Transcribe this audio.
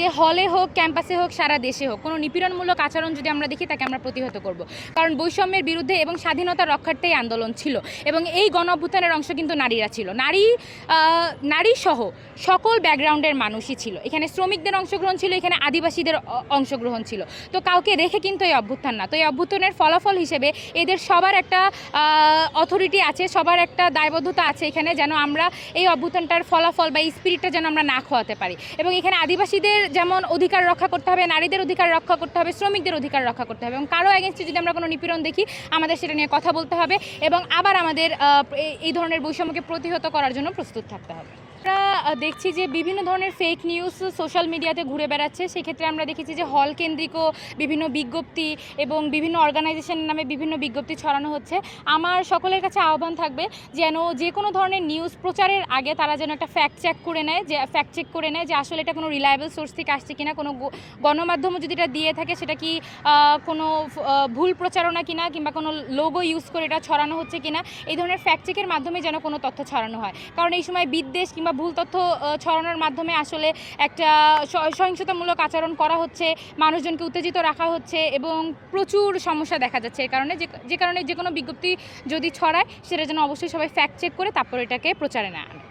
যে হলে হোক, ক্যাম্পাসে হোক, সারা দেশে হোক, কোনো নিপীড়নমূলক আচরণ যদি আমরা দেখি, তাকে আমরা প্রতিহত করব। কারণ বৈষম্যের বিরুদ্ধে এবং স্বাধীনতা রক্ষার্থেই আন্দোলন ছিল এবং এই গণ অভ্যুত্থানের অংশ কিন্তু নারীরা ছিল। নারী নারী সহ সকল ব্যাকগ্রাউন্ডের মানুষই ছিল। এখানে শ্রমিকদের অংশগ্রহণ ছিল, এখানে আদিবাসীদের অংশগ্রহণ ছিল। তো কাউকে রেখে কিন্তু এই অভ্যুত্থান না। তো এই অভ্যুত্থানের ফলাফল হিসেবে এদের সবার একটা অথরিটি আছে, সবার একটা দায়বদ্ধতা আছে এখানে যেন আমরা এই অভ্যুত্থানটার ফলাফল বা স্পিরিটটা যেন আমরা না খোয়াতে পারি। এবং এখানে আদিবাসীদের যেমন অধিকার রক্ষা করতে হবে, নারীদের অধিকার রক্ষা করতে হবে, শ্রমিকদের অধিকার রক্ষা করতে হবে এবং কারও এগেনস্টে যদি আমরা কোনো নিপীড়ন দেখি, আমাদের সেটা নিয়ে কথা বলতে হবে এবং আবার আমাদের এই- ধরনের বৈষম্যকে প্রতিহত করার জন্য প্রস্তুত থাকতে হবে। দেখছি যে বিভিন্ন ধরনের ফেক নিউজ সোশ্যাল মিডিয়াতে ঘুরে বেড়াচ্ছে। সেক্ষেত্রে আমরা দেখেছি যে হল কেন্দ্রিকও বিভিন্ন বিজ্ঞপ্তি এবং বিভিন্ন অর্গানাইজেশন নামে বিভিন্ন বিজ্ঞপ্তি ছড়ানো হচ্ছে। আমার সকলের কাছে আহ্বান থাকবে যেন যে কোনো ধরনের নিউজ প্রচারের আগে তারা যেন একটা ফ্যাক্ট চেক করে নেয়, যে ফ্যাক্ট চেক করে নেয় যে আসলে এটা কোনো রিলায়েবল সোর্স থেকে আসছে কিনা, কোনো গ- গণমাধ্যমও যদি এটা দিয়ে থাকে সেটা কি কোনো ভুল প্রচারণা কিনা কিংবা কোনো লোগো ইউজ করে এটা ছড়ানো হচ্ছে কিনা, এই ধরনের ফ্যাক্ট চেকের মাধ্যমে যেন কোনো তথ্য ছড়ানো হয়। কারণ এই সময় বিদ্বেষ কিংবা ভুল তথ্য আহ, ছড়ানোর মাধ্যমে আসলে একটা সহিংসতামূলক আচরণ করা হচ্ছে মানুষজনকে উত্তেজিত রাখা হচ্ছে এবং প্রচুর সমস্যা দেখা যাচ্ছে। এর কারণে যে যে কারণে যে কোনো বিজ্ঞপ্তি যদি ছড়ায় সেটা যেন অবশ্যই সবাই ফ্যাক্ট চেক করে তারপর এটাকে প্রচারে না আনে।